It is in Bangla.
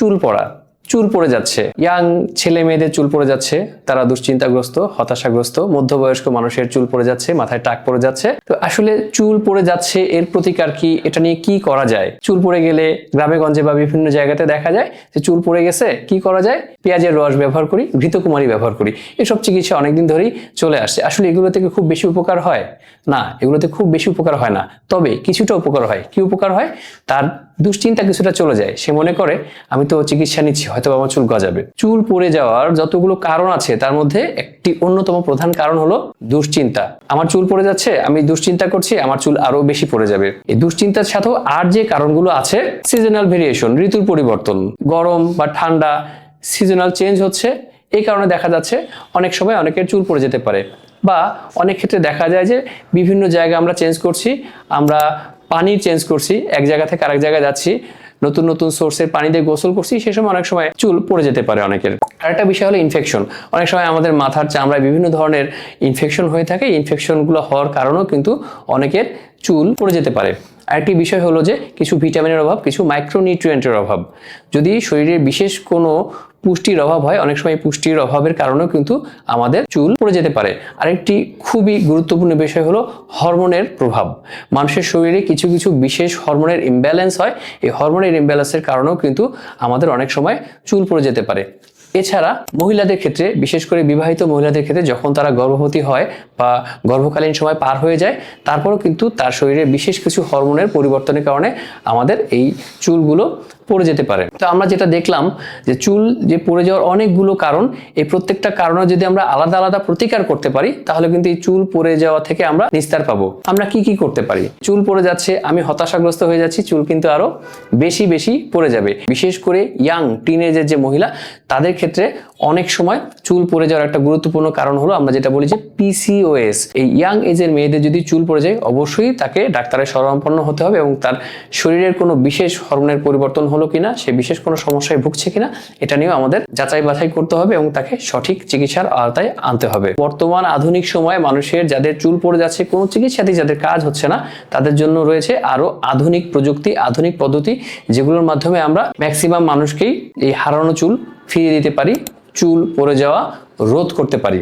চুল পড়া। চুল পড়ে যাচ্ছে। ইয়াং ছেলে মেয়েদের চুল পড়ে যাচ্ছে, তারা দুশ্চিন্তাগ্রস্ত, হতাশাগ্রস্ত, মধ্যবয়স্ক মানুষের চুল পড়ে যাচ্ছে, মাথায় টাক পড়ে যাচ্ছে। তো আসলে চুল পড়ে যাচ্ছে এর প্রতিকার কি? এটা নিয়ে কি করা যায়? চুল পড়ে গেলে গ্রামে, গঞ্জে বা বিভিন্ন জায়গাতে দেখা যায় যে চুল পড়ে গেছে, কি করা যায়? পেঁয়াজের রস ব্যবহার করি ঘৃতকুমারী ব্যবহার করি। এসব চিকিৎসা অনেকদিন ধরেই চলে আসছে। আসলে এগুলো থেকে খুব বেশি উপকার হয়? না, এগুলোতে খুব বেশি উপকার হয় না। তবে কিছুটা উপকার হয়। কি উপকার হয়? তার দুশ্চিন্তা কিছুটা চলে যায়। সে মনে করে, আমি তো চিকিৎসা নিচ্ছি হয়তো আমার চুল গজাবে। চুল পড়ে যাওয়ার যতগুলো কারণ আছে, তার মধ্যে একটি অন্যতম প্রধান কারণ হলো দুশ্চিন্তা। আমার চুল পড়ে যাচ্ছে, আমি দুশ্চিন্তা করছি, আমার চুল আরও বেশি পড়ে যাবে। এই দুশ্চিন্তার সাথেও আর যে কারণগুলো আছে সিজনাল ভেরিয়েশন ঋতুর পরিবর্তন, গরম বা ঠান্ডা সিজনাল চেঞ্জ হচ্ছে। এই কারণে দেখা যাচ্ছে অনেক সময় অনেকের চুল পড়ে যেতে পারে। বা অনেক ক্ষেত্রে দেখা যায় যে বিভিন্ন জায়গা আমরা চেঞ্জ করছি, আমরা পানি চেঞ্জ করছি, এক জায়গা থেকে আরেক জায়গায় যাচ্ছি। নতুন নতুন সোর্সের পানি দিয়ে গোসল করছি, সে সময় অনেক সময় চুল পড়ে যেতে পারে অনেকের। আরেকটা বিষয় হলো ইনফেকশন অনেক সময় আমাদের মাথার চামড়ায় বিভিন্ন ধরনের ইনফেকশন হয়ে থাকে। ইনফেকশনগুলো হওয়ার কারণেও কিন্তু অনেকের চুল পড়ে যেতে পারে। আরেকটি বিষয় হলো যে কিছু ভিটামিনের অভাব, কিছু মাইক্রোনিউট্রিয়েন্টের অভাব। যদি শরীরের বিশেষ কোনো পুষ্টির অভাব হয়, অনেক সময় পুষ্টির অভাবের কারণেও কিন্তু আমাদের চুল পড়ে যেতে পারে। আরেকটি খুবই গুরুত্বপূর্ণ বিষয় হলো হরমোনের প্রভাব। মানুষের শরীরে কিছু কিছু বিশেষ হরমোনের ইমব্যালেন্স হয়। এই হরমোনের ইমব্যালেন্সের কারণেও কিন্তু আমাদের অনেক সময় চুল পড়ে যেতে পারে। এছাড়া মহিলাদের ক্ষেত্রে, বিশেষ করে বিবাহিত মহিলাদের ক্ষেত্রে যখন তারা গর্ভবতী হয় বা গর্ভকালীন সময় পার হয়ে যায়, তারপরও কিন্তু তার শরীরে বিশেষ কিছু হরমোনের পরিবর্তনের কারণে আমাদের এই চুলগুলো পড়ে যেতে পারে। তো আমরা যেটা দেখলাম যে চুল যে পড়ে যাওয়ার অনেকগুলো কারণ, এই প্রত্যেকটা কারণে যদি আমরা আলাদা আলাদা প্রতিকার করতে পারি, তাহলে কিন্তু এই চুল পড়ে যাওয়া থেকে আমরা নিস্তার পাবো। আমরা কি কি করতে পারি? চুল পড়ে যাচ্ছে, আমি হতাশাগ্রস্ত হয়ে যাচ্ছি, চুল কিন্তু আরও বেশি বেশি পড়ে যাবে। বিশেষ করে ইয়াং টিনেজের যে মহিলা, তাদের ক্ষেত্রে অনেক সময় চুল পড়ে যাওয়ার একটা গুরুত্বপূর্ণ কারণ হলো আমরা যেটা বলি যে পিসিওএস এই ইয়াং এজের মেয়েদের যদি চুল পড়ে যায়, অবশ্যই তাকে ডাক্তারের শরণাপন্ন হতে হবে এবং তার শরীরের কোনো বিশেষ হরমোনের পরিবর্তন হলো কিনা, সে বিশেষ কোনো সমস্যায় ভুগছে কিনা, এটা নিয়েও আমাদের যাচাই বাছাই করতে হবে এবং তাকে সঠিক চিকিৎসার আওতায় আনতে হবে। বর্তমান আধুনিক সময়ে মানুষের যাদের চুল পড়ে যাচ্ছে, কোনো চিকিৎসাতেই যাদের কাজ হচ্ছে না, তাদের জন্য রয়েছে আরও আধুনিক প্রযুক্তি, আধুনিক পদ্ধতি, যেগুলোর মাধ্যমে আমরা ম্যাক্সিমাম মানুষকেই এই হারানো চুল ফিরিয়ে দিতে পারি, চুল পড়ে যাওয়া রোধ করতে পারি।